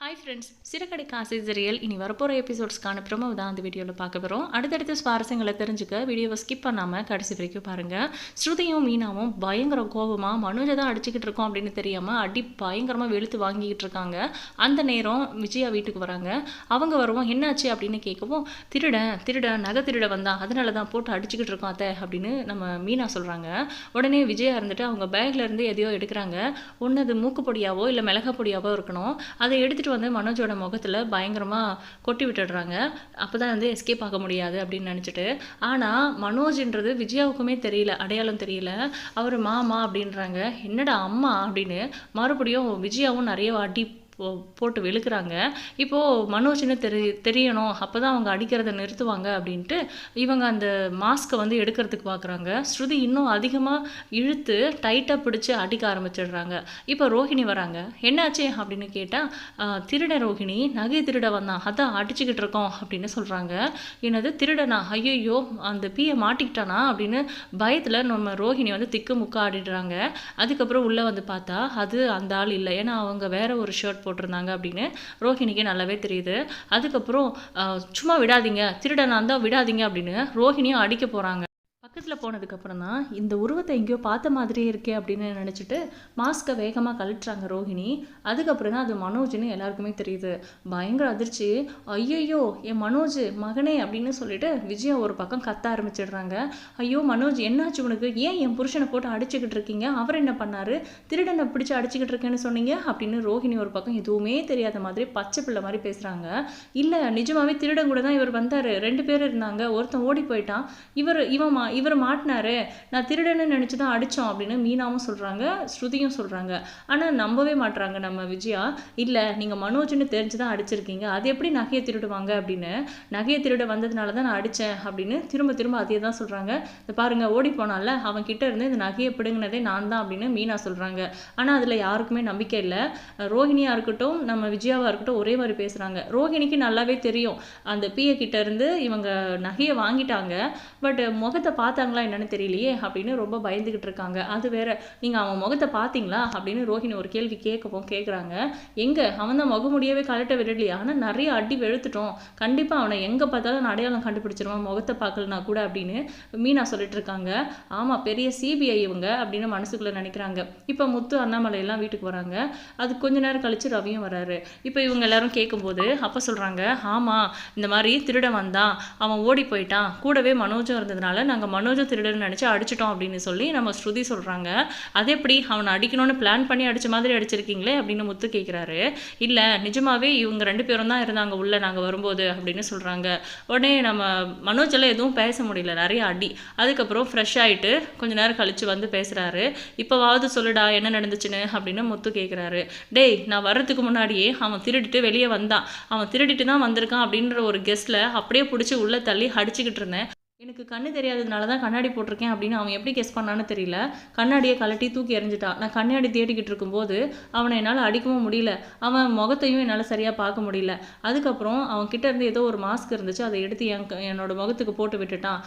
Hi friends சிறகடை காசை இனி வரப்போகிற எபிசோட்ஸ்க்கான ப்ரோமோ தான் அந்த வீடியோவில் பார்க்க போகிறோம் அடுத்தடுத்த சுவாரஸ்யங்களை தெரிஞ்சுக்க வீடியோவை ஸ்கிப் பண்ணாமல் கடைசி வரைக்கும் பாருங்கள் ஸ்ருதியும் மீனாவும் பயங்கர கோபமாக மனுஜை தான் அடிச்சுக்கிட்டு இருக்கோம் அப்படின்னு தெரியாமல் அடி பயங்கரமாக வெளுத்து வாங்கிக்கிட்டு இருக்காங்க. அந்த நேரம் விஜயா வீட்டுக்கு வராங்க. அவங்க வருவோம் என்னாச்சு? அப்படின்னு கேட்கவும் திருடன் திருடன் நகை திருட வந்தான் அதனால தான் போட்டு அடிச்சுக்கிட்டு இருக்கோம் அத்தை அப்படின்னு நம்ம மீனா சொல்கிறாங்க உடனே விஜயா இருந்துட்டு அவங்க பேக்லேருந்து எதையோ எடுக்கிறாங்க. ஒன்று அது மூக்கு பொடியாவோ இல்லை மிளகா பொடியாவோ இருக்கணும். அதை எடுத்துகிட்டு வந்து மனோஜோட முகத்தில் பயங்கரமாக கொட்டி விட்டுடுறாங்க. அப்போ தான் வந்து எஸ்கேப் ஆக முடியாது அப்படின்னு நினச்சிட்டு. ஆனால் மனோஜ்ன்றது விஜயாவுக்குமே தெரியல அடையாளம் தெரியல. அவர் மாமா அப்படின்றாங்க. என்னடா அம்மா அப்படின்னு மறுபடியும் விஜயாவும் நிறைய வாட்டி போ- போட்டு வெளுக்கிறாங்க. இப்போது மனோஜ்னு தெரி தெரியணும். அப்போ தான் அவங்க அடிக்கிறத நிறுத்துவாங்க அப்படின்ட்டு இவங்க அந்த மாஸ்க்கை வந்து எடுக்கிறதுக்கு பார்க்குறாங்க ஸ்ருதி இன்னும் அதிகமாக இழுத்து டைட்டாக பிடிச்சி அடிக்க ஆரம்பிச்சிடுறாங்க. இப்போ ரோஹிணி வராங்க. என்னாச்சு? அப்படின்னு கேட்டால் திருட ரோஹிணி நகை திருட வந்தான். அதான் அடிச்சுக்கிட்டு இருக்கோம். அப்படின்னு சொல்கிறாங்க என்னது திருடனா? ஐயோ அந்த பீயை மாட்டிக்கிட்டானா? அப்படின்னு பயத்தில் நம்ம ரோஹிணி வந்து திக்கு முக்க ஆடிடுறாங்க. அதுக்கப்புறம் உள்ளே வந்து பார்த்தா அது அந்த ஆள் இல்லை. ஏன்னா அவங்க வேற ஒரு ஷர்ட் போட்டிருந்தாங்க அப்படின்னு ரோஹிணிக்கு நல்லாவே தெரியுது. அதுக்கப்புறம் சும்மா விடாதீங்க திருடனா இருந்தால் விடாதீங்க அப்படின்னு ரோஹிணியும் அடிக்க போகிறாங்க பக்கத்தில் போனதுக்கப்புறம் தான் இந்த உருவத்தை எங்கேயோ பார்த்த மாதிரியே இருக்கே அப்படின்னு நினச்சிட்டு மாஸ்க்கை வேகமாக கழட்டுறாங்க ரோஹிணி. அதுக்கப்புறம் தான் அது மனோஜ்னு எல்லாருக்குமே தெரியுது. பயங்கர அதிர்ச்சி. ஐயையோ என் மனோஜ் மகனே அப்படின்னு சொல்லிட்டு விஜயா ஒரு பக்கம் கத்த ஆரம்பிச்சிடுறாங்க. ஐயோ மனோஜ் என்னாச்சு உனக்கு? ஏன் என் புருஷனை போட்டு அடிச்சுக்கிட்டு இருக்கீங்க? அவர் என்ன பண்ணார்? திருடனை பிடிச்சி அடிச்சுக்கிட்டு இருக்கேன்னு சொன்னீங்க? அப்படின்னு ரோஹிணி ஒரு பக்கம் எதுவுமே தெரியாத மாதிரி பச்சை பிள்ளை மாதிரி பேசுகிறாங்க இல்லை நிஜமாவே திருடன் கூட தான் இவர் வந்தார். ரெண்டு பேர் இருந்தாங்க. ஒருத்தன் ஓடி போயிட்டான். இவர் இவன் மா இவர் மாட்டினாரு நான் திருடன்னு நினச்சி தான் அடித்தோம் அப்படின்னு மீனாவும் சொல்கிறாங்க ஸ்ருதியும் சொல்கிறாங்க ஆனால் நம்பவே மாட்றாங்க நம்ம விஜயா. இல்லை நீங்கள் மனோஜ்னு தெரிஞ்சு தான் அடிச்சிருக்கீங்க அது எப்படி நகையை திருடுவாங்க அப்படின்னு. நகையை திருட வந்ததுனால தான் நான் அடித்தேன் அப்படின்னு திரும்ப திரும்ப அதே தான் சொல்கிறாங்க இந்த பாருங்க ஓடி போனால அவன் கிட்ட இருந்து இந்த நகையை பிடுங்கினதே நான் தான் அப்படின்னு மீனா சொல்கிறாங்க ஆனால் அதில் யாருக்குமே நம்பிக்கை இல்லை. ரோஹிணியாக இருக்கட்டும் நம்ம விஜயாவாக இருக்கட்டும் ஒரே மாதிரி பேசுகிறாங்க ரோஹிணிக்கு நல்லாவே தெரியும். அந்த பிஏ கிட்ட இருந்து இவங்க நகையை வாங்கிட்டாங்க. பட் முகத்தை பார்த்து பார்த்தாங்களா என்னன்னு தெரியலையே அப்படின்னு ரொம்ப பயந்துகிட்டு இருக்காங்க. அது வேற நீங்கள் அவன் முகத்தை பார்த்தீங்களா அப்படின்னு ரோஹிணி ஒரு கேள்வி கேட்கவும் கேட்குறாங்க எங்கே? அவன் தான் முகமுடியவே கலட்ட விடலையா. ஆனால் நிறைய அடி வெளுத்துட்டோம். கண்டிப்பாக அவனை எங்கே பார்த்தாலும் அடையாளம் கண்டுபிடிச்சிருவான் முகத்தை பார்க்கலனா கூட அப்படின்னு மீனா சொல்லிட்டு இருக்காங்க. ஆமாம் பெரிய சிபிஐ இவங்க அப்படின்னு மனசுக்குள்ளே நினைக்கிறாங்க. இப்போ முத்து அண்ணாமலை எல்லாம் வீட்டுக்கு வராங்க. அது கொஞ்ச நேரம் கழிச்சு ரவியும் வராரு. இப்போ இவங்க எல்லாரும் கேட்கும்போது அப்போ சொல்கிறாங்க ஆமாம் இந்த மாதிரி திருடன் வந்தான். அவன் ஓடி போயிட்டான். கூடவே மனோஜும் இருந்ததுனால நாங்கள் மனோஜை திருடன்னு நினச்சி அடிச்சிட்டோம் அப்படின்னு சொல்லி நம்ம ஸ்ருதி சொல்கிறாங்க அது எப்படி? அவனை அடிக்கணும்னு பிளான் பண்ணி அடிச்ச மாதிரி அடிச்சிருக்கீங்களே அப்படின்னு முத்து கேட்குறாரு இல்லை நிஜமாகவே இவங்க ரெண்டு பேரும் தான் இருந்தாங்க உள்ளே நாங்கள் வரும்போது அப்படின்னு சொல்கிறாங்க உடனே நம்ம மனோஜெல்லாம் எதுவும் பேச முடியல நிறைய அடி. அதுக்கப்புறம் ஃப்ரெஷ் ஆகிட்டு கொஞ்ச நேரம் கழித்து வந்து பேசுகிறாரு இப்போவாவது சொல்லுடா என்ன நடந்துச்சுன்னு அப்படின்னு முத்து கேட்குறாரு டேய் நான் வர்றதுக்கு முன்னாடியே அவன் திருடிட்டு வெளியே வந்தான். அவன் திருடிட்டு தான் வந்திருக்கான் அப்படின்ற ஒரு கெஸ்ட்டில் அப்படியே பிடிச்சி உள்ளே தள்ளி அடிச்சுக்கிட்டு இருந்தேன். எனக்கு கண்ணு தெரியாததுனால தான் கண்ணாடி போட்டிருக்கேன் அப்படின்னு அவன் எப்படி கெஸ் பண்ணான்னு தெரியல. கண்ணாடியை கழட்டி தூக்கி எறிஞ்சிட்டான் நான் கண்ணாடி தேடிக்கிட்டு இருக்கும்போது அவனை என்னால் அடிக்கவும் முடியல. அவன் முகத்தையும் என்னால் சரியாக பார்க்க முடியல. அதுக்கப்புறம் அவன் கிட்ட இருந்து ஏதோ ஒரு மாஸ்க் இருந்துச்சு. அதை எடுத்து என் க- என்னோட முகத்துக்கு போட்டு விட்டுட்டான்.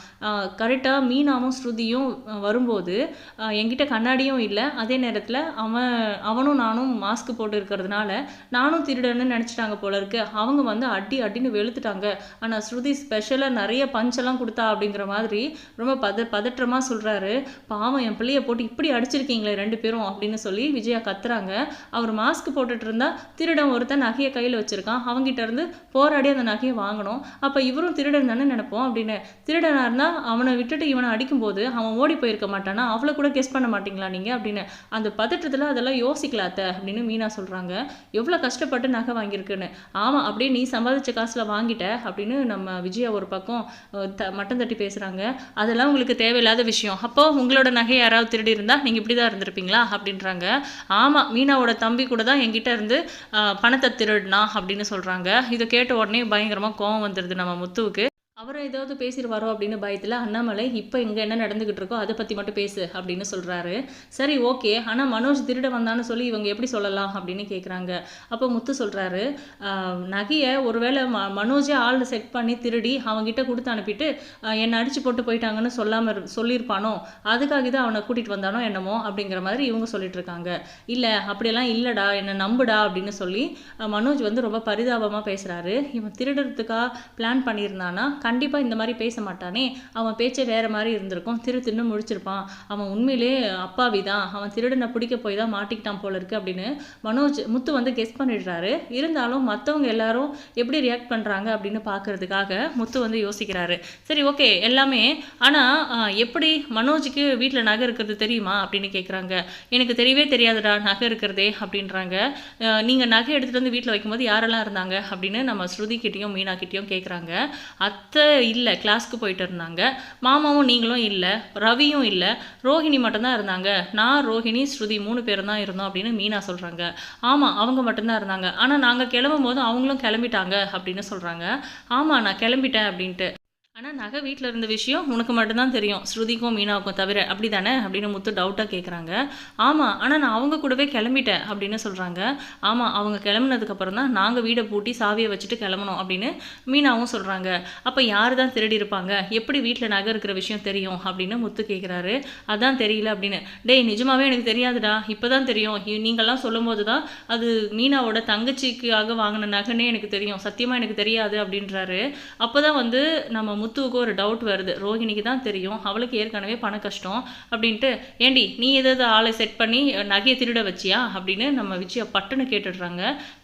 கரெக்டாக மீனாவும் ஸ்ருதியும் வரும்போது என்கிட்ட கண்ணாடியும் இல்லை. அதே நேரத்தில் அவன் அவனும் நானும் மாஸ்க் போட்டு இருக்கிறதுனால நானும் திருடன்னு நினச்சிட்டாங்க போல இருக்கு. அவங்க வந்து அடி அடின்னு வெளுத்துட்டாங்க. ஆனால் ஸ்ருதி ஸ்பெஷலாக நிறைய பஞ்செல்லாம் கொடுத்தா அப்படிங்கிற மாதிரி ரொம்ப பத பதற்றமாக சொல்கிறாரு பாவம் என் பிள்ளைய போட்டு இப்படி அடிச்சிருக்கீங்களே ரெண்டு பேரும் அப்படின்னு சொல்லி விஜயா கத்துறாங்க. அவர் மாஸ்க் போட்டுட்டு இருந்தா திருடன் ஒருத்தன் நகையை கையில் வச்சிருக்கான். அவங்ககிட்ட இருந்து போராடி அந்த நகையை வாங்கணும். அப்போ இவரும் திருடன் தானே நினைப்போம் அப்படின்னு. திருடனாக இருந்தால் அவனை விட்டுட்டு இவனை அடிக்கும்போது அவன் ஓடி போயிருக்க மாட்டானா? அவளை கூட கெஸ் பண்ண மாட்டீங்களா நீங்கள் அப்படின்னு. அந்த பதற்றத்தில் அதெல்லாம் யோசிக்கலாத்த அப்படின்னு மீனா சொல்கிறாங்க எவ்வளோ கஷ்டப்பட்டு நகை வாங்கியிருக்குன்னு. ஆமாம் அப்படியே நீ சம்பாதிச்ச காசில் வாங்கிட்ட அப்படின்னு நம்ம விஜயா ஒரு பக்கம் த மட்டம் தட்டி பேசுகிறாங்க அதெல்லாம் உங்களுக்கு தேவையில்லாத விஷயம். அப்போ உங்களோட நகை யாராவது திருடி இருந்தால் நீங்கள் இப்படி தான் இருந்திருப்பீங்களா? அப்படின்றாங்க. ஆமாம் மீனாவோட தம்பி கூட தான் என்கிட்ட இருந்து ஆஹ், பணத்தை திருடினா? அப்படின்னு சொல்கிறாங்க இதை கேட்ட உடனே பயங்கரமாக கோவம் வந்துடுது நம்ம முத்துவுக்கு. அவர் ஏதாவது பேசிடுவாரோ அப்படின்னு பயத்தில் அண்ணாமலை இப்போ இங்கே என்ன நடந்துக்கிட்டு இருக்கோ அதை பற்றி மட்டும் பேசு அப்படின்னு சொல்கிறாரு சரி ஓகே. ஆனால் மனோஜ் திருட வந்தான்னு சொல்லி இவங்க எப்படி சொல்லலாம்? அப்படின்னு கேட்குறாங்க அப்போ முத்து சொல்கிறாரு நகையை ஒருவேளை ம மனோஜே ஆள் செட் பண்ணி திருடி அவங்ககிட்ட கொடுத்து அனுப்பிட்டு என்னை அடித்து போட்டு போயிட்டாங்கன்னு சொல்லாமல் சொல்லியிருப்பானோ? அதுக்காக தான் அவனை கூட்டிகிட்டு வந்தானோ என்னமோ? அப்படிங்கிற மாதிரி இவங்க சொல்லிட்டு இருக்காங்க. இல்லை அப்படியெல்லாம் இல்லைடா என்னை நம்புடா அப்படின்னு சொல்லி மனோஜ் வந்து ரொம்ப பரிதாபமாக பேசுகிறாரு இவன் திருடுறதுக்காக பிளான் பண்ணியிருந்தானா? கண்டிப்பாக இந்த மாதிரி பேச மாட்டானே. அவன் பேச்சே வேறு மாதிரி இருந்திருக்கும். திரு தின்னு முழிச்சிருப்பான். அவன் உண்மையிலே அப்பாவி தான் அவன் திருடனை பிடிக்க போய் தான் மாட்டிக்கிட்டான் போல இருக்கு அப்படின்னு மனோஜ் முத்து வந்து கெஸ் பண்ணிடுறாரு. இருந்தாலும் மற்றவங்க எல்லாரும் எப்படி ரியாக்ட் பண்ணுறாங்க அப்படின்னு பார்க்கறதுக்காக முத்து வந்து யோசிக்கிறாரு. சரி ஓகே எல்லாமே. ஆனால் எப்படி மனோஜுக்கு வீட்டில் நகை இருக்கிறது தெரியுமா அப்படின்னு கேட்குறாங்க எனக்கு தெரியவே தெரியாதுடா நகை இருக்கிறதே அப்படின்றாங்க. நீங்கள் நகை எடுத்துகிட்டு வந்து வீட்டில் வைக்கும்போது யாரெல்லாம் இருந்தாங்க அப்படின்னு நம்ம ஸ்ருதி கிட்டேயும் மீனா கிட்டேயும் கேட்குறாங்க அத்தை இல்லை கிளாஸ்க்கு போயிட்டு இருந்தாங்க. மாமாவும் நீங்களும் இல்லை ரவியும் இல்லை ரோஹிணி மட்டும்தான் இருந்தாங்க. நான் ரோஹிணி ஸ்ருதி மூணு பேரும் தான் இருந்தோம் அப்படின்னு மீனா சொல்கிறாங்க ஆமாம் அவங்க மட்டும்தான் இருந்தாங்க. ஆனால் நாங்கள் கிளம்பும் போது அவங்களும் கிளம்பிட்டாங்க அப்படின்னு சொல்கிறாங்க ஆமாம் நான் கிளம்பிட்டேன் அப்படின்ட்டு. ஆனால் நகை வீட்டில் இருந்த விஷயம் உனக்கு மட்டும்தான் தெரியும். ஸ்ருதிக்கும் மீனாவுக்கும் தவிர. அப்படி தானே அப்படின்னு முத்து டவுட்டாக கேட்குறாங்க ஆமாம் ஆனால் நான் அவங்க கூடவே கிளம்பிட்டேன் அப்படின்னு சொல்கிறாங்க ஆமாம் அவங்க கிளம்புனதுக்கப்புறம் தான் நாங்கள் வீடை பூட்டி சாவியை வச்சுட்டு கிளம்பணும் அப்படின்னு மீனாவும் சொல்கிறாங்க அப்போ யார் தான் திருடி இருப்பாங்க? எப்படி வீட்டில் நகை இருக்கிற விஷயம் தெரியும்? அப்படின்னு முத்து கேட்குறாரு அதான் தெரியல அப்படின்னு. டேய் நிஜமாவே எனக்கு தெரியாதுடா. இப்போ தான் தெரியும் நீங்கள்லாம் சொல்லும்போது தான் அது மீனாவோட தங்கச்சிக்காக வாங்கின நகைன்னே எனக்கு தெரியும். சத்தியமாக எனக்கு தெரியாது அப்படின்றாரு. அப்போ தான் வந்து நம்ம முத்துவுக்கு ஒரு டவுட் வருது. ரோஹிணிக்கு தான் தெரியும். அவளுக்கு ஏற்கனவே பண கஷ்டம் அப்படின்ட்டு ஏண்டி நீ ஏதாவது ஆளை செட் பண்ணி நகையை திருட வச்சியா? அப்படின்னு நம்ம விஜயா பட்டுன்னு கேட்டுடுறாங்க.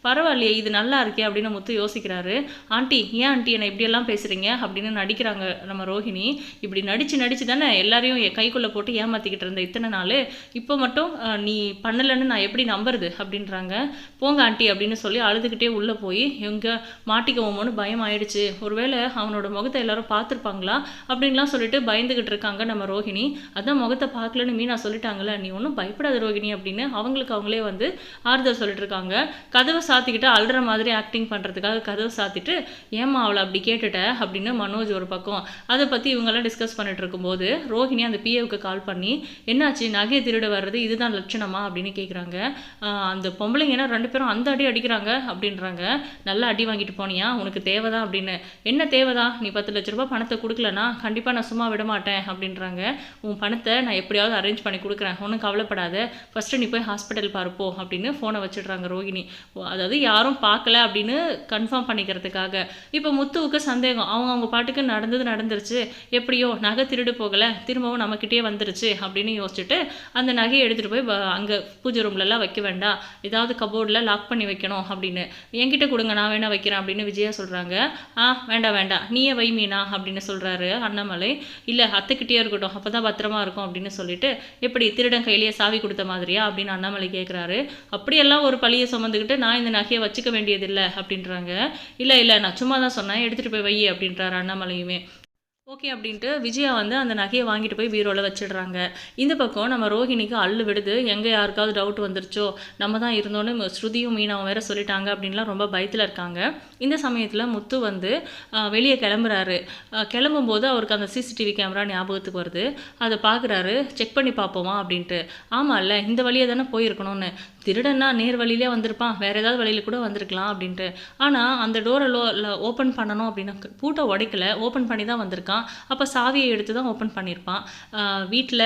பரவாயில்லையே இது நல்லா இருக்கே அப்படின்னு முத்து யோசிக்கிறாரு. ஆண்டி ஏன் ஆண்டி என்னை இப்படியெல்லாம் பேசுகிறீங்க அப்படின்னு நடிக்கிறாங்க நம்ம ரோஹிணி. இப்படி நடித்து நடித்து தானே எல்லாரையும் என் கைக்குள்ளே போட்டு ஏமாற்றிக்கிட்டு இருந்த இத்தனை நாள். இப்போ மட்டும் நீ பண்ணலைன்னு நான் எப்படி நம்புறது? அப்படின்றாங்க. போங்க ஆண்டி அப்படின்னு சொல்லி அழுதுகிட்டே உள்ளே போய் எங்கே மாட்டிக்குவோமோன்னு பயம் ஆயிடுச்சு ஒருவேளை அவனோட முகத்தை எல்லாரும் பார்த்துருப்பாங்களா அப்படின்லாம் சொல்லிட்டு பயந்துகிட்டு இருக்காங்க நம்ம ரோஹிணி. அதான் முகத்தை பார்க்கலன்னு மீனா சொல்லிட்டாங்களே நீ ஒன்றும் பயப்படாத ரோஹிணி அப்படின்னு அவங்களுக்கு அவங்களே வந்து ஆறுதல் சொல்லிட்டு இருக்காங்க. கதவை சாத்திக்கிட்டு அழுற மாதிரி ஆக்டிங் பண்ணுறதுக்காக கதவை சாத்திட்டு ஏம்மா அவளை அப்படி கேட்டுட்ட? அப்படின்னு மனோஜ் ஒரு பக்கம். அதை பற்றி இவங்கெல்லாம் டிஸ்கஸ் பண்ணிட்டு இருக்கும்போது ரோஹிணி அந்த பிஏவுக்கு கால் பண்ணி என்னாச்சு? நகையை திருட வர்றது இதுதான் லட்சணமா? அப்படின்னு கேட்குறாங்க அந்த பொம்பளைங்கன்னா ரெண்டு பேரும் அந்த அடி அடிக்கிறாங்க அப்படின்றாங்க. நல்லா அடி வாங்கிட்டு போனியா? உனக்கு தேவைதான் அப்படின்னு. என்ன தேவைதான்? நீ பத்து லட்ச ரூபாய் பணத்தை கொடுக்கலனா கண்டிப்பாக நான் சும்மா விட மாட்டேன் அப்படின்றாங்க. உன் பணத்தை நான் எப்படியாவது அரேஞ்ச் பண்ணி கொடுக்குறேன். ஒன்றும் கவலைப்படாத. ஃபஸ்ட்டு நீ போய் ஹாஸ்பிட்டல் பார்ப்போம் அப்படின்னு ஃபோனை வச்சிடுறாங்க ரோகிணி. அதாவது யாரும் பார்க்கல அப்படின்னு கன்ஃபார்ம் பண்ணிக்கிறதுக்காக. இப்போ முத்துவுக்கு சந்தேகம். அவங்க அவங்க பாட்டுக்கு நடந்தது நடந்துருச்சு. எப்படியோ நகை திருடு போகலை. திரும்பவும் நம்மக்கிட்டே வந்துருச்சு அப்படின்னு யோசிச்சுட்டு அந்த நகையை எடுத்துகிட்டு போய் வ- அங்கே பூஜை ரூம்லலாம் வைக்க வேண்டாம். ஏதாவது கபோர்டில் லாக் பண்ணி வைக்கணும் அப்படின்னு. என்கிட்ட கொடுங்க நான் வேணா வைக்கிறேன் அப்படின்னு விஜயா சொல்கிறாங்க ஆ வேண்டாம் வேண்டாம். நீயே வை மீனா. அப்படின்னு சொல்கிறாரு அண்ணாமலை. இல்லை அத்தைக்கிட்டே இருக்கட்டும். அப்போ தான் பத்திரமா இருக்கும் அப்படின்னு சொல்லிட்டு எப்படி திருடன் கையிலேயே சாவி கொடுத்த மாதிரியா? அப்படின்னு அண்ணாமலை கேட்குறாரு அப்படியெல்லாம் ஒரு பழியை சுமந்துக்கிட்டு நான் இந்த நகையை வச்சுக்க வேண்டியதில்லை அப்படின்றாங்க. இல்லை இல்லை நான் சும்மா தான் சொன்னேன். எடுத்துகிட்டு போய் வை அப்படின்றாரு அண்ணாமலையுமே. ஓகே அப்படின்ட்டு விஜயா வந்து அந்த நகையை வாங்கிட்டு போய் பீரோவில் வச்சிடுறாங்க. இந்த பக்கம் நம்ம ரோஹிணிக்கு அள்ளு விடுது. எங்கே யாருக்காவது டவுட் வந்துருச்சோ? நம்ம தான் இருந்தோன்னு ஸ்ருதியும் மீனாவும் வேற சொல்லிட்டாங்க அப்படின்லாம் ரொம்ப பயத்தில் இருக்காங்க. இந்த சமயத்தில் முத்து வந்து வெளியே கிளம்புறாரு. கிளம்பும்போது அவருக்கு அந்த சிசிடிவி கேமரா ஞாபகத்துக்கு வருது. அதை பார்க்குறாரு செக் பண்ணி பார்ப்போமா அப்படின்ட்டு. ஆமாம் இல்லை. இந்த வழியே தானே போயிருக்கணும்னு. திருடன்னா நேர் வழியிலே வந்திருப்பான். வேறு ஏதாவது வழியில கூட வந்திருக்கலாம் அப்படின்ட்டு. ஆனால் அந்த டோரை லோ ஓப்பன் பண்ணணும் அப்படின்னா பூட்டை உடைக்கல ஓப்பன் பண்ணி தான் வந்திருக்கான். அப்போ சாவியை எடுத்து தான் ஓப்பன் பண்ணியிருப்பான். வீட்டில்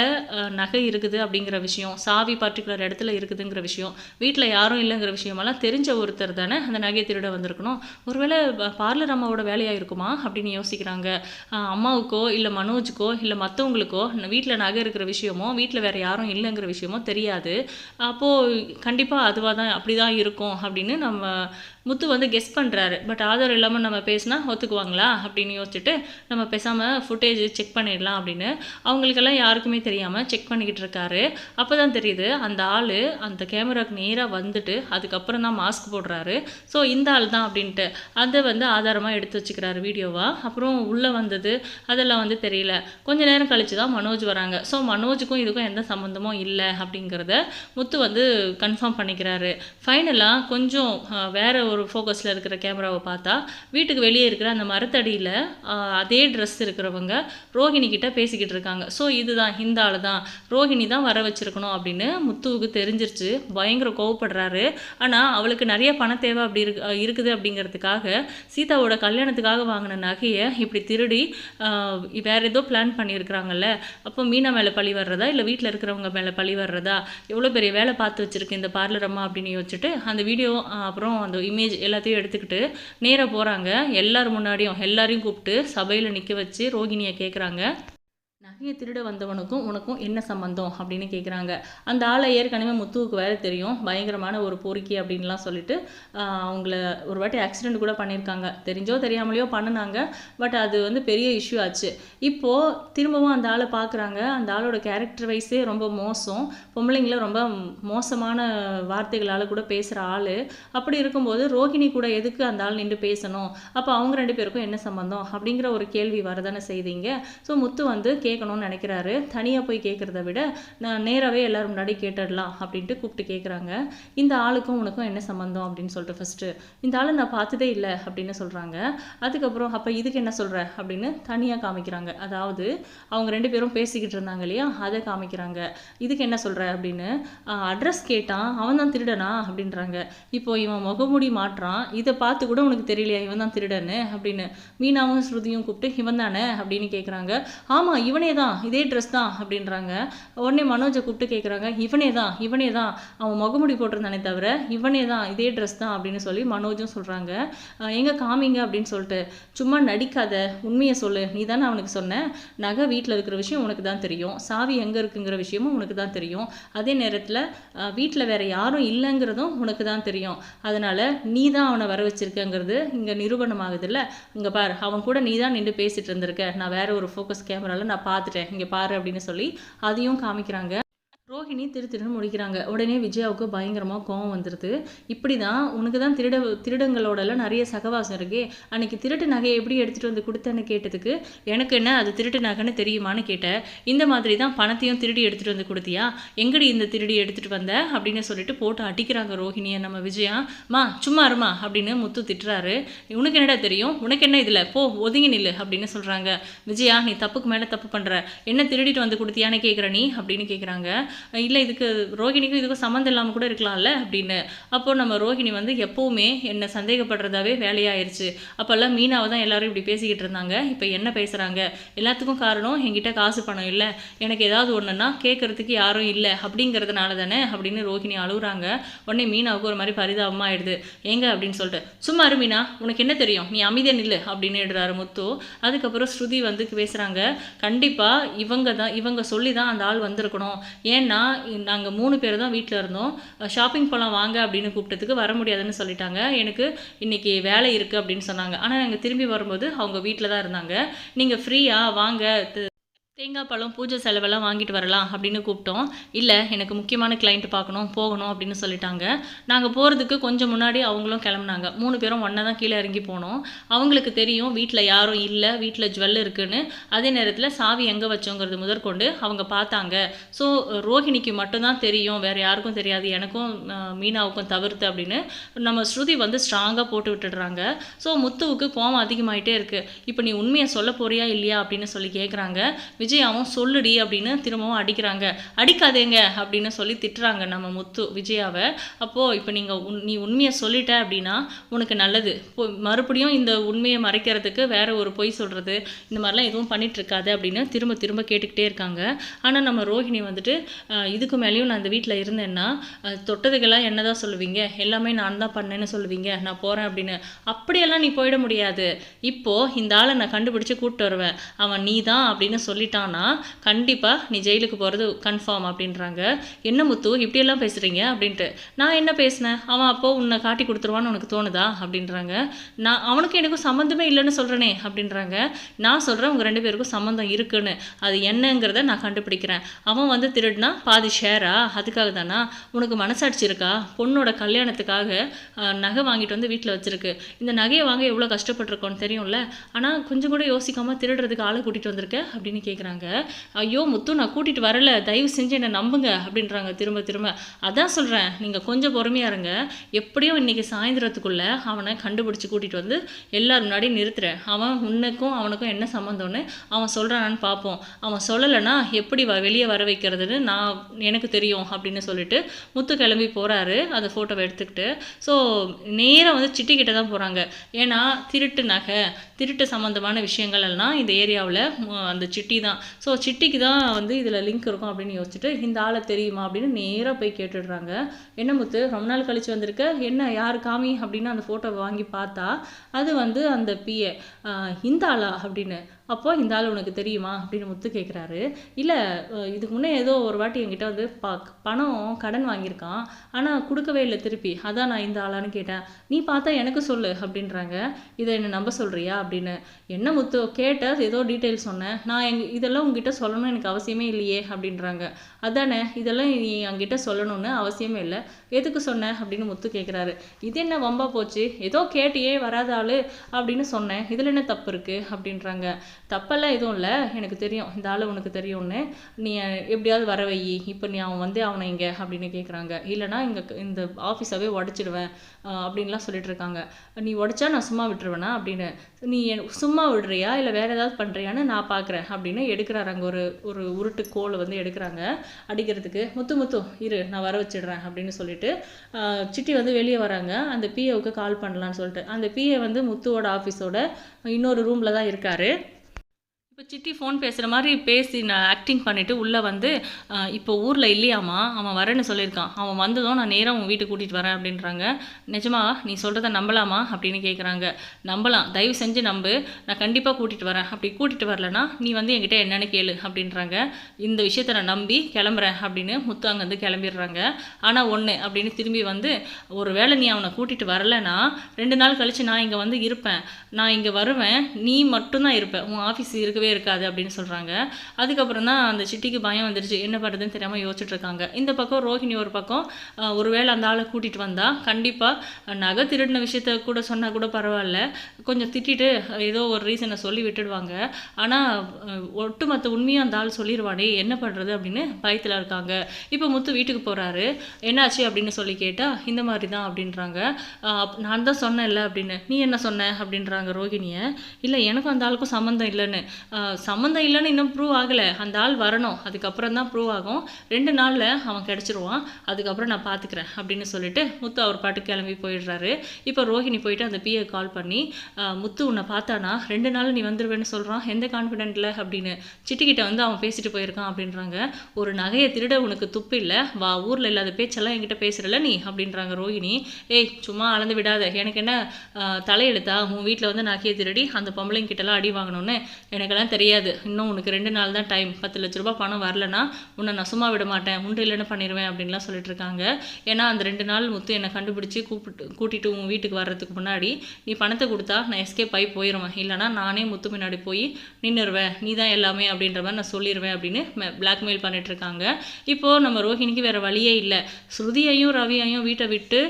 நகை இருக்குது அப்படிங்கிற விஷயம் சாவி பர்டிகுலர் இடத்துல இருக்குதுங்கிற விஷயம் வீட்டில் யாரும் இல்லைங்கிற விஷயமெல்லாம் தெரிஞ்ச ஒருத்தர் தானே அந்த நகையை திருட வந்திருக்கணும். ஒருவேளை பார்லர் அம்மாவோட வேலையாக இருக்குமா அப்படின்னு யோசிக்கிறாங்க. அம்மாவுக்கோ இல்லை மனோஜுக்கோ இல்லை மற்றவங்களுக்கோ வீட்டில் நகை இருக்கிற விஷயமோ வீட்டில் வேறு யாரும் இல்லைங்கிற விஷயமோ தெரியாது. அப்போது கண்டிப்பாக அதுவாக தான் அப்படி தான் இருக்கும் அப்படின்னு நம்ம முத்து வந்து கெஸ் பண்ணுறாரு பட் ஆதாரம் இல்லாமல் நம்ம பேசினா ஒத்துக்குவாங்களா? அப்படின்னு யோசிச்சுட்டு நம்ம பேசாமல் ஃபுட்டேஜ் செக் பண்ணிடலாம் அப்படின்னு அவங்களுக்கெல்லாம் யாருக்குமே தெரியாமல் செக் பண்ணிக்கிட்டு இருக்காரு. அப்போ தான் தெரியுது அந்த ஆள் அந்த கேமராவுக்கு நேராக வந்துட்டு அதுக்கப்புறம் தான் மாஸ்க் போடுறாரு. ஸோ இந்த ஆள் தான் அப்படின்ட்டு. அதை வந்து ஆதாரமாக எடுத்து வச்சுக்கிறாரு வீடியோவாக அப்புறம் உள்ளே வந்தது அதெல்லாம் வந்து தெரியல. கொஞ்ச நேரம் கழிச்சு தான் மனோஜ் வராங்க. ஸோ மனோஜுக்கும் இதுக்கும் எந்த சம்மந்தமும் இல்லை அப்படிங்கிறத முத்து வந்து கன்ஃபார்ம் பண்ணிக்கிறாரு. ஃபைனலாக கொஞ்சம் வேறு ஒரு ஃபோக்கஸில் இருக்கிற கேமராவை பார்த்தா வீட்டுக்கு வெளியே இருக்கிற அந்த மரத்தடியில் அதே ட்ரெஸ் இருக்கிறவங்க ரோஹிணி கிட்ட பேசிக்கிட்டு இருக்காங்க. ஸோ இதுதான் இந்த ஆள் தான் ரோஹிணி தான் வர வச்சுருக்கணும் அப்படின்னு முத்துவுக்கு தெரிஞ்சிருச்சு. பயங்கர கோவப்படுறாரு. ஆனால் அவளுக்கு நிறைய பண தேவை அப்படி இருக்கு இருக்குது அப்படிங்கிறதுக்காக சீதாவோட கல்யாணத்துக்காக வாங்கின நகையை இப்படி திருடி ஆஹ் வேற ஏதோ பிளான் பண்ணியிருக்கிறாங்கல்ல அப்போ மீனா மேலே பழி வர்றதா? இல்லை வீட்டில் இருக்கிறவங்க மேலே பழி வர்றதா? எவ்வளோ பெரிய வேலை பார்த்து வச்சுருக்கு இந்த பார்லர் அம்மா அப்படின்னு யோசிச்சுட்டு அந்த வீடியோ அப்புறம் அந்த இமேஜ் எல்லாத்தையும் எடுத்துக்கிட்டு நேராக போகிறாங்க எல்லார் முன்னாடியும் எல்லாரையும் கூப்பிட்டு சபையில் நிற்க வச்சு ரோகிணியை கேட்குறாங்க நகையை திருட வந்தவனுக்கும் உனக்கும் என்ன சம்மந்தம் அப்படின்னு கேட்குறாங்க அந்த ஆளை ஏற்கனவே முத்துவுக்கு வேற தெரியும். பயங்கரமான ஒரு பொறுக்கி அப்படின்லாம் சொல்லிட்டு அவங்கள ஒரு வாட்டி ஆக்சிடெண்ட் கூட பண்ணியிருக்காங்க. தெரிஞ்சோ தெரியாமலையோ பண்ணினாங்க. பட் அது வந்து பெரிய இஷ்யூ ஆச்சு. இப்போது திரும்பவும் அந்த ஆளை பார்க்குறாங்க அந்த ஆளோட கேரக்டர் வைஸே ரொம்ப மோசம். பொம்பளைங்கள ரொம்ப மோசமான வார்த்தைகளால் கூட பேசுகிற ஆள். அப்படி இருக்கும்போது ரோகிணி கூட எதுக்கு அந்த ஆள் நின்று பேசணும்? அப்போ அவங்க ரெண்டு பேருக்கும் என்ன சம்மந்தம் அப்படிங்கிற ஒரு கேள்வி வரதானே செய்தீங்க. ஸோ முத்து வந்து கே கேட்கணும்னு நினைக்கிறாரு. தனியாக போய் கேட்குறத விட நான் நேராகவே எல்லோரும் முன்னாடி கேட்டுடலாம் அப்படின்ட்டு கூப்பிட்டு கேட்குறாங்க. இந்த ஆளுக்கும் உனக்கும் என்ன சம்மந்தம் அப்படின்னு சொல்லிட்டு ஃபஸ்ட்டு இந்த ஆளை நான் பார்த்ததே இல்லை அப்படின்னு சொல்கிறாங்க அதுக்கப்புறம் அப்போ இதுக்கு என்ன சொல்கிற அப்படின்னு தனியாக காமிக்கிறாங்க. அதாவது அவங்க ரெண்டு பேரும் பேசிக்கிட்டு இருந்தாங்க இல்லையா? அதை காமிக்கிறாங்க. இதுக்கு என்ன சொல்கிற அப்படின்னு அட்ரஸ் கேட்டான். அவன் தான் திருடனா? அப்படின்றாங்க. இப்போ இவன் முகமூடி மாற்றான் இதை பார்த்து கூட உனக்கு தெரியலையா? இவன் தான் திருடன்னு? அப்படின்னு மீனாவும் ஸ்ருதியும் கூப்பிட்டு இவன் தானே? அப்படின்னு கேட்குறாங்க. ஆமாம் இவன் இவனே தான் இதே ட்ரெஸ் தான் அப்படின்றாங்க. உடனே மனோஜை கூப்பிட்டு கேட்குறாங்க இவனே தான் இவனே தான் அவன் முகமுடி போட்டிருந்தானே தவிர இவனே தான் இதே ட்ரெஸ் தான் அப்படின்னு சொல்லி மனோஜும் சொல்கிறாங்க எங்கே காமிங்க? அப்படின்னு சொல்லிட்டு சும்மா நடிக்காத உண்மையை சொல்லு. நீ தானே அவனுக்கு சொன்ன. நகை வீட்டில் இருக்கிற விஷயம் உனக்கு தான் தெரியும். சாவி எங்கே இருக்குங்கிற விஷயமும் உனக்கு தான் தெரியும். அதே நேரத்தில் வீட்டில் வேற யாரும் இல்லைங்கிறதும் உனக்கு தான் தெரியும். அதனால் நீ தான் அவனை வர வச்சிருக்கங்கிறது இங்கே நிரூபணம் ஆகுதுல்ல இங்கே பார் அவன் கூட நீ தான் நின்று பேசிகிட்டு இருந்திருக்க. நான் வேறு ஒரு ஃபோக்கஸ் கேமராவில் நான் பார்த்துட்டேன் இங்கே பாரு அப்படின்னு சொல்லி அதையும் காமிக்கிறாங்க. ரோஹிணி திரு திருன்னு முடிக்கிறாங்க. உடனே விஜயாவுக்கு பயங்கரமாக கோவம் வந்துடுது இப்படி தான் உனக்கு தான் திருட திருடங்களோடலாம் நிறைய சகவாசம் இருக்கே. அன்னைக்கு திருட்டு நகையை எப்படி எடுத்துகிட்டு வந்து கொடுத்தேன்னு கேட்டதுக்கு எனக்கு என்ன? அது திருட்டு நகைன்னு தெரியுமான்னு கேட்டேன் இந்த மாதிரி தான் பணத்தையும் திருடி எடுத்துகிட்டு வந்து கொடுத்தியா? எங்கடி இந்த திருடி எடுத்துகிட்டு வந்த? அப்படின்னு சொல்லிட்டு போட்டு அடிக்கிறாங்க ரோஹிணியை நம்ம விஜயா. மா சும்மா இருமா அப்படின்னு முத்து திட்டுறாரு. உனக்கு என்னடா தெரியும்? உனக்கு என்ன இதில்? போ ஒதுங்கி நில்லு அப்படின்னு சொல்கிறாங்க விஜயா நீ தப்புக்கு மேலே தப்பு பண்ணுற என்ன திருடிட்டு வந்து கொடுத்தியான்னு கேட்குற நீ? அப்படின்னு கேட்குறாங்க இல்லை இதுக்கு ரோகிணிக்கும் இதுக்கும் சம்மந்தம் இல்லாமல் கூட இருக்கலாம்ல அப்படின்னு. அப்போது நம்ம ரோகிணி வந்து எப்போவுமே என்னை சந்தேகப்படுறதாவே வேலையாயிருச்சு. அப்போல்லாம் மீனாவை தான் எல்லோரும் இப்படி பேசிக்கிட்டு இருந்தாங்க. இப்போ என்ன பேசுகிறாங்க எல்லாத்துக்கும் காரணம் என்கிட்ட காசு பணம் இல்லை. எனக்கு ஏதாவது ஒன்றுன்னா கேட்குறதுக்கு யாரும் இல்லை அப்படிங்கிறதுனால தானே அப்படின்னு ரோகிணி அழுகுறாங்க உடனே மீனாவுக்கு ஒரு மாதிரி பரிதாபமாக ஆயிடுது. ஏங்க? அப்படின்னு சொல்லிட்டு சும்மா அருமீனா உனக்கு என்ன தெரியும்? நீ அமைதியாக நில்லு அப்படின்னு எடுறாரு முத்து. அதுக்கப்புறம் ஸ்ருதி வந்து பேசுகிறாங்க கண்டிப்பாக இவங்க தான் இவங்க சொல்லி தான் அந்த ஆள் வந்திருக்கணும். ஏன்னா நாங்கள் மூணு பேர் தான் வீட்டில் இருந்தோம். ஷாப்பிங் போகலாம் வாங்க அப்படின்னு கூப்பிட்டதுக்கு வர முடியாதுன்னு சொல்லிட்டாங்க. எனக்கு இன்னைக்கு வேலை இருக்குது அப்படின்னு சொன்னாங்க. ஆனால் நாங்கள் திரும்பி வரும்போது அவங்க வீட்டில் தான் இருந்தாங்க. நீங்கள் ஃப்ரீயாக வாங்க தேங்காய் பழம் பூஜை செலவெல்லாம் வாங்கிட்டு வரலாம் அப்படின்னு கூப்பிட்டோம். இல்லை எனக்கு முக்கியமான கிளைண்ட் பார்க்கணும் போகணும் அப்படின்னு சொல்லிட்டாங்க. நாங்கள் போகிறதுக்கு கொஞ்சம் முன்னாடி அவங்களும் கிளம்புனாங்க. மூணு பேரும் ஒன்றா தான் கீழே இறங்கி போனோம். அவங்களுக்கு தெரியும் வீட்டில் யாரும் இல்லை வீட்டில் ஜுவல் இருக்குன்னு. அதே நேரத்தில் சாவி எங்கே வச்சோங்கிறது முதற்கொண்டு அவங்க பார்த்தாங்க. ஸோ ரோஹிணிக்கு மட்டும்தான் தெரியும் வேறு யாருக்கும் தெரியாது. எனக்கும் மீனாவுக்கும் தவிர்த்து அப்படின்னு. நம்ம ஸ்ருதி வந்து ஸ்ட்ராங்காக போட்டு விட்டுடுறாங்க. ஸோ முத்துவுக்கு கோவம் அதிகமாகிட்டே இருக்குது இப்போ நீ உண்மையை சொல்ல போறியா இல்லையா அப்படின்னு சொல்லி கேட்குறாங்க விஜயாவும் சொல்லுடி அப்படின்னு திரும்பவும் அடிக்கிறாங்க. அடிக்காதேங்க அப்படின்னு சொல்லி திட்டுறாங்க நம்ம முத்து விஜயாவை. அப்போது இப்போ நீங்கள் உன் நீ உண்மையை சொல்லிட்ட அப்படின்னா உனக்கு நல்லது. இப்போ மறுபடியும் இந்த உண்மையை மறைக்கிறதுக்கு வேற ஒரு பொய் சொல்கிறது இந்த மாதிரிலாம் எதுவும் பண்ணிகிட்ருக்காது அப்படின்னு திரும்ப திரும்ப கேட்டுக்கிட்டே இருக்காங்க. ஆனால் நம்ம ரோஹிணி வந்துட்டு இதுக்கு மேலேயும் நான் இந்த வீட்டில் இருந்தேன்னா தொட்டதுகளாக தொட்டதுக்கெல்லாம் என்ன தான் சொல்லுவீங்க? எல்லாமே நான் தான் பண்ணேன்னு சொல்லுவீங்க நான் போகிறேன் அப்படின்னு. அப்படியெல்லாம் நீ போயிட முடியாது. இப்போது இந்த ஆளை நான் கண்டுபிடிச்சி கூப்பிட்டு வருவேன். அவன் நீ தான் அப்படின்னு சொல்லிட்டான்னா கண்டிப்பாக நீ ஜெயிலுக்கு போகிறது கன்ஃபார்ம் அப்படின்றாங்க. என்ன முத்து இப்படியெல்லாம் பேசுகிறீங்க அப்படின்ட்டு. நான் என்ன பேசினேன்? அவன் அப்போது உன்னை காட்டி கொடுத்துருவான்னு உனக்கு தோணுதா? அப்படின்றாங்க. நான் அவனுக்கும் எனக்கும் சம்மந்தமே இல்லைன்னு சொல்கிறேனே அப்படின்றாங்க. நான் சொல்கிறேன் உங்கள் ரெண்டு பேருக்கும் சம்மந்தம் இருக்குன்னு. அது என்னங்கிறத நான் கண்டுபிடிக்கிறேன். அவன் வந்து திருடினா பாதி ஷேரா அதுக்காக தானா? உனக்கு மனசாட்சி இருக்கா பொண்ணோட கல்யாணத்துக்காக நகை வாங்கிட்டு வந்து வீட்டில் வச்சுருக்கு. இந்த நகையை வாங்க எவ்வளோ கஷ்டப்பட்டிருக்கோன்னு தெரியும்ல? ஆனால் கொஞ்சம் கூட யோசிக்காமல் திருடுறதுக்கு ஆளை கூட்டிகிட்டு வந்திருக்க அப்படின்னு கேட்குறேன் கேட்குறாங்க ஐயோ முத்து நான் கூட்டிகிட்டு வரல. தயவு செஞ்சு என்னை நம்புங்க அப்படின்றாங்க. திரும்ப திரும்ப. அதான் சொல்கிறேன் நீங்கள் கொஞ்சம் பொறுமையாக இருங்க. எப்படியும் இன்றைக்கி சாயந்தரத்துக்குள்ளே அவனை கண்டுபிடிச்சி கூட்டிகிட்டு வந்து எல்லோரும் முன்னாடியும் நிறுத்துறேன். அவன் உன்னுக்கும் அவனுக்கும் என்ன சம்மந்தம்னு அவன் சொல்கிறானான்னு பார்ப்போம் அவன் சொல்லலைன்னா எப்படி வ வெளியே வர வைக்கிறதுன்னு நான் எனக்கு தெரியும் அப்படின்னு சொல்லிட்டு முத்து கிளம்பி போகிறாரு அந்த ஃபோட்டோவை எடுத்துக்கிட்டு. ஸோ நேராக வந்து சிட்டிக்கிட்ட தான் போகிறாங்க ஏன்னா திருட்டு நகை திருட்டு சம்மந்தமான விஷயங்கள் எல்லாம் இந்த ஏரியாவில் அந்த சிட்டி தான். ஸோ சிட்டிக்கு தான் வந்து இதில் லிங்க் இருக்கும் அப்படின்னு யோசிச்சுட்டு இந்த ஆளை தெரியுமா அப்படின்னு நேராக போய் கேட்டுடுறாங்க. என்ன முத்து ரொம்ப நாள் கழிச்சு வந்திருக்க? என்ன யார் காமி? அப்படின்னு அந்த ஃபோட்டோவை வாங்கி பார்த்தா அது வந்து அந்த பிஏ இந்த ஆளா அப்படின்னு. அப்போ இந்த ஆள் உனக்கு தெரியுமா? அப்படின்னு முத்து கேட்குறாரு இல்லை இதுக்கு முன்னே ஏதோ ஒரு வாட்டி என்கிட்ட வந்து ப பணம் கடன் வாங்கியிருக்கான். ஆனால் கொடுக்கவே இல்லை திருப்பி. அதான் நான் இந்த ஆளான்னு கேட்டேன். நீ பார்த்தா எனக்கு சொல்லு அப்படின்றாங்க. இதை என்னை நம்ப சொல்கிறியா அப்படின்னு. என்ன முத்து கேட்ட ஏதோ டீட்டெயில் சொன்னேன். நான் எங் இதெல்லாம் உங்ககிட்ட சொல்லணும்னு எனக்கு அவசியமே இல்லையே அப்படின்றாங்க. அதானே இதெல்லாம் நீ என்கிட்ட சொல்லணும்னு அவசியமே இல்லை. எதுக்கு சொன்ன? அப்படின்னு முத்து கேட்குறாரு இது என்ன வம்பா போச்சு? ஏதோ கேட்டியே வராத ஆள் அப்படின்னு சொன்னேன். இதில் என்ன தப்பு இருக்குது அப்படின்றாங்க. தப்பெல்லாம் எதுவும் இல்லை. எனக்கு தெரியும். இந்த ஆள் உனக்கு தெரியும்னு. நீ எப்படியாவது வர வை. இப்போ நீ அவன் வந்து அவனை இங்கே அப்படின்னு கேட்குறாங்க இல்லைனா இங்கே இந்த ஆஃபீஸாவே உடச்சிடுவேன் அப்படின்லாம் சொல்லிட்டு இருக்காங்க. நீ உடச்சா நான் சும்மா விட்டுருவேனா அப்படின்னு. நீ சும்மா விடுறியா? இல்லை வேற ஏதாவது பண்ணுறியான்னு நான் பார்க்குறேன் அப்படின்னு எடுக்கிறாரு. அங்கே ஒரு ஒரு உருட்டு கோலை வந்து எடுக்கிறாங்க. அடிக்கிறதுக்கு முத்து முத்து இரு நான் வர வச்சிடுறேன் அப்படின்னு சொல்லிட்டு சிட்டி வந்து வெளியே வராங்க. அந்த பிஏவுக்கு கால் பண்ணலான்னு சொல்லிட்டு. அந்த பிஏ வந்து முத்துவோட ஆஃபீஸோட இன்னொரு ரூமில் தான் இருக்காரு. இப்போ சிட்டி ஃபோன் பேசுகிற மாதிரி பேசி நான் ஆக்டிங் பண்ணிவிட்டு உள்ளே வந்து இப்போ ஊரில் இல்லையாம்மா அவன் வரேன்னு சொல்லியிருக்கான். அவன் வந்ததும் நான் நேராக உன் வீட்டுக்கு கூட்டிகிட்டு வரேன் அப்படின்றாங்க. நிஜமா நீ சொல்கிறத நம்பலாமா அப்படின்னு கேட்குறாங்க நம்பலாம் தயவு செஞ்சு நம்பு. நான் கண்டிப்பாக கூட்டிகிட்டு வரேன். அப்படி கூட்டிகிட்டு வரலனா நீ வந்து என்கிட்ட என்னென்னு கேளு அப்படின்றாங்க. இந்த விஷயத்த நான் நம்பி கிளம்புறேன் அப்படின்னு முத்து அங்கேருந்து கிளம்பிடுறாங்க. ஆனால் ஒன்று அப்படின்னு திரும்பி வந்து ஒரு வேளை நீ அவனை கூட்டிகிட்டு வரலனா ரெண்டு நாள் கழித்து நான் இங்கே வந்து இருப்பேன். நான் இங்கே வருவேன். நீ மட்டும்தான் இருப்பேன் உன் ஆஃபீஸ் இருக்க இருக்கவே இருக்காது அப்படின்னு சொல்கிறாங்க அதுக்கப்புறம் தான் அந்த சிட்டிக்கு பயம் வந்துருச்சு. என்ன பண்ணுறதுன்னு தெரியாமல் யோசிச்சுட்ருக்காங்க இந்த பக்கம் ரோஹிணி ஒரு பக்கம் ஒருவேளை அந்த ஆளை கூட்டிகிட்டு வந்தால் கண்டிப்பாக நகை திருடின விஷயத்த கூட சொன்னால் கூட பரவாயில்ல. கொஞ்சம் திட்டிட்டு ஏதோ ஒரு ரீசனை சொல்லி விட்டுடுவாங்க. ஆனால் ஒட்டுமொத்த உண்மையாக அந்த ஆள் சொல்லிடுவானே என்ன பண்ணுறது அப்படின்னு பயத்தில் இருக்காங்க. இப்போ முத்து வீட்டுக்கு போகிறாரு என்னாச்சு அப்படின்னு சொல்லி கேட்டால் இந்த மாதிரி தான் அப்படின்றாங்க. நான் தான் சொன்னேன்ல அப்படின்னு. நீ என்ன சொன்ன? அப்படின்றாங்க ரோஹிணியை. இல்லை எனக்கும் அந்த ஆளுக்கும் சம்மந்தம் இல்லைன்னு. சம்மந்தம் இல்லைன்னு இன்னும் ப்ரூவ் ஆகலை. அந்த ஆள் வரணும். அதுக்கப்புறம் தான் ப்ரூவ் ஆகும். ரெண்டு நாளில் அவன் கிடச்சிருவான். அதுக்கப்புறம் நான் பார்த்துக்கிறேன் அப்படின்னு சொல்லிட்டு முத்து அவர் பாட்டு கிளம்பி போயிடுறாரு. இப்போ ரோஹிணி போயிட்டு அந்த பிஏ கால் பண்ணி முத்து உன்னை பார்த்தானா? ரெண்டு நாள் நீ வந்துடுவேன்னு சொல்கிறான் எந்த கான்ஃபிடென்ட்டில் அப்படின்னு சிட்டிக்கிட்ட வந்து அவன் பேசிட்டு போயிருக்கான் அப்படின்றாங்க. ஒரு நகையை திருட உனக்கு துப்பு இல்லை. வா ஊரில் இல்லாத பேச்செல்லாம் என்கிட்ட பேசுகிறல நீ? அப்படின்றாங்க ரோஹிணி. ஏய் சும்மா அளந்து விடாத. எனக்கு என்ன தலையெழுத்தா? உன் வீட்டில் வந்து நகையை திருடி அந்த பொம்பளைங்கிட்டலாம் அடி வாங்கணும்னு. எனக்கெல்லாம் அதெல்லாம் தெரியாது. இன்னும் உனக்கு ரெண்டு நாள் தான் டைம் பத்து லட்ச ரூபாய் பணம் வரலனா உன்னை நான் சும்மா விட மாட்டேன். உண்டு இல்லைன்னு பண்ணிடுவேன் அப்படின்லாம் சொல்லிட்டு இருக்காங்க. ஏன்னா அந்த ரெண்டு நாள் முத்து என்னை கண்டுபிடிச்சி கூப்பிட்டு கூட்டிகிட்டு உங்கள் வீட்டுக்கு வர்றதுக்கு முன்னாடி நீ பணத்தை கொடுத்தா நான் எஸ்கேப் ஆகி போயிடுவேன் இல்லைனா நானே முத்து முன்னாடி போய் நின்றுருவேன் நீ தான் எல்லாமே அப்படின்ற மாதிரி நான் சொல்லிடுவேன் அப்படின்னு பிளாக்மெயில் பண்ணிட்டு இருக்காங்க. இப்போது நம்ம ரோஹிணிக்கு வேறு வழியே இல்லை. ஸ்ருதியையும் ரவியையும் வீட்டை விட்டு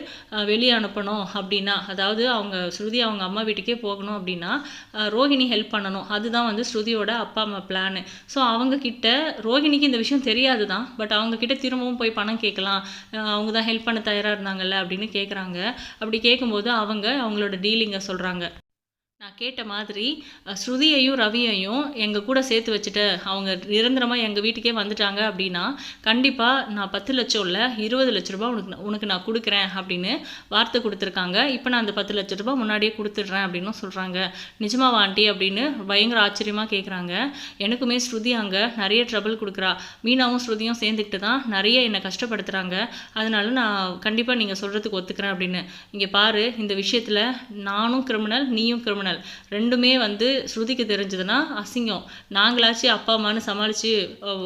வெளியே அனுப்பணும் அப்படின்னா அதாவது அவங்க ஸ்ருதி அவங்க அம்மா வீட்டுக்கே போகணும் அப்படின்னா ரோஹிணி ஹெல்ப் பண்ணணும். அதுதான் வந்து ஸ்ருதி ஸ்ருதியோட அப்பா அம்மா பிளானு ஸோ அவங்கக்கிட்ட ரோஹிணிக்கு இந்த விஷயம் தெரியாது தான் பட் அவங்கக்கிட்ட திரும்பவும் போய் பணம் கேட்கலாம். அவங்க தான் ஹெல்ப் பண்ண தயாராக இருந்தாங்கல்ல அப்படின்னு கேட்குறாங்க அப்படி கேட்கும்போது அவங்க அவங்களோட டீலிங்கை சொல்கிறாங்க நான் கேட்ட மாதிரி ஸ்ருதியையும் ரவியையும் எங்கள் கூட சேர்த்து வச்சுட்டு அவங்க நிரந்தரமாக எங்கள் வீட்டுக்கே வந்துட்டாங்க அப்படின்னா கண்டிப்பாக நான் பத்து லட்சம் இல்லை இருபது லட்ச ரூபா உனக்கு உனக்கு நான் கொடுக்குறேன் அப்படின்னு வார்த்தை கொடுத்துருக்காங்க. இப்போ நான் அந்த பத்து லட்ச ரூபா முன்னாடியே கொடுத்துட்றேன் அப்படின்னு சொல்கிறாங்க நிஜமா வாண்டி அப்படின்னு பயங்கர ஆச்சரியமாக கேட்குறாங்க எனக்குமே ஸ்ருதி அங்கே நிறைய ட்ரபிள் கொடுக்குறா. மீனாவும் ஸ்ருதியும் சேர்ந்துக்கிட்டு தான் நிறைய என்னை கஷ்டப்படுத்துகிறாங்க அதனால நான் கண்டிப்பாக நீங்கள் சொல்கிறதுக்கு ஒத்துக்கிறேன் அப்படின்னு. இங்கே பாரு இந்த விஷயத்தில் நானும் கிரிமினல் நீயும் கிரிமினல் சேனல் ரெண்டுமே வந்து ஸ்ருதிக்கு தெரிஞ்சதுன்னா அசிங்கம். நாங்களாச்சும் அப்பா அம்மான்னு சமாளித்து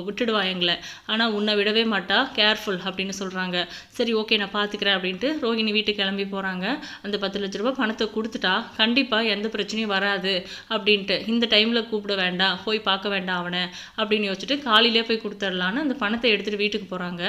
விட்டுடுவா எங்களை. ஆனால் உன்னை விடவே மாட்டா. கேர்ஃபுல் அப்படின்னு சொல்கிறாங்க சரி ஓகே நான் பார்த்துக்கிறேன் அப்படின்ட்டு ரோஹிணி வீட்டுக்கு கிளம்பி போகிறாங்க அந்த பத்து லட்ச ரூபா பணத்தை கொடுத்துட்டா கண்டிப்பாக எந்த பிரச்சனையும் வராது அப்படின்ட்டு. இந்த டைமில் கூப்பிட வேண்டாம். போய் பார்க்க வேண்டாம் அவனை அப்படின்னு யோசிச்சுட்டு காலையிலே போய் கொடுத்துடலான்னு அந்த பணத்தை எடுத்துகிட்டு வீட்டுக்கு போகிறாங்க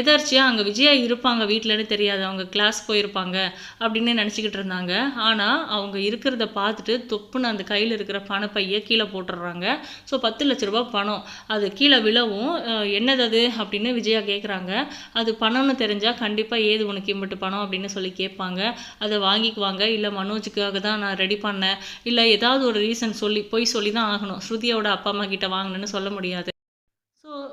எதாச்சியாக அங்கே விஜயா இருப்பாங்க வீட்டிலன்னு தெரியாது. அவங்க கிளாஸ் போயிருப்பாங்க அப்படின்னு நினச்சிக்கிட்டு இருந்தாங்க. ஆனால் அவங்க இருக்கிறத பார்த்து பார்த்துட்டு தொப்புன்னு அந்த கையில் இருக்கிற பணப்பையை கீழே போட்டுடுறாங்க. ஸோ பத்து லட்ச ரூபா பணம். அது கீழே விழவும் என்னது அது? அப்படின்னு விஜயா கேட்குறாங்க அது பணம்னு தெரிஞ்சால் கண்டிப்பாக ஏது உனக்கு இம்பட்டு பணம் அப்படின்னு சொல்லி கேட்பாங்க. அதை வாங்கிக்குவாங்க. இல்லை மனோஜுக்காக தான் நான் ரெடி பண்ணேன். இல்லை ஏதாவது ஒரு ரீசன் சொல்லி போய் சொல்லி தான் ஆகணும். ஸ்ருதியோட அப்பா அம்மா கிட்ட வாங்கினேன்னு சொல்ல முடியாது.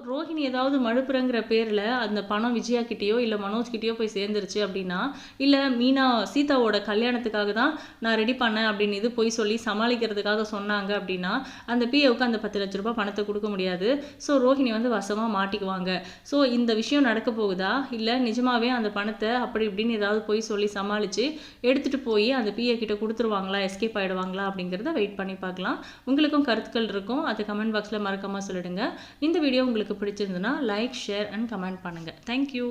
ரோஹிணி ஏதாவது மழுப்புறங்கிற பேரில் அந்த பணம் விஜயா கிட்டேயோ இல்லை மனோஜ் கிட்டேயோ போய் சேர்ந்துருச்சு அப்படின்னா இல்லை மீனா சீதாவோட கல்யாணத்துக்காக தான் நான் ரெடி பண்ணேன் அப்படின்னு இது போய் சொல்லி சமாளிக்கிறதுக்காக சொன்னாங்க அப்படின்னா அந்த பிஏவுக்கு அந்த பத்து லட்ச ரூபாய் பணத்தை கொடுக்க முடியாது. ஸோ ரோஹிணி வந்து வசமாக மாட்டிக்குவாங்க. ஸோ இந்த விஷயம் நடக்க போகுதா? இல்லை நிஜமாவே அந்த பணத்தை அப்படி இப்படின்னு ஏதாவது போய் சொல்லி சமாளித்து எடுத்துகிட்டு போய் அந்த பிஏ கிட்ட கொடுத்துருவாங்களா? எஸ்கேப் ஆகிடுவாங்களா அப்படிங்கிறத வெயிட் பண்ணி பார்க்கலாம். உங்களுக்கும் கருத்துக்கள் இருக்கும். அதை கமெண்ட் பாக்ஸில் மறக்காமல் சொல்லிடுங்க. இந்த வீடியோ உங்களுக்கு உங்களுக்கு பிடிச்சிருந்துன்னா லைக் ஷேர் அண்ட் கமெண்ட் பண்ணுங்கள் தேங்க்யூ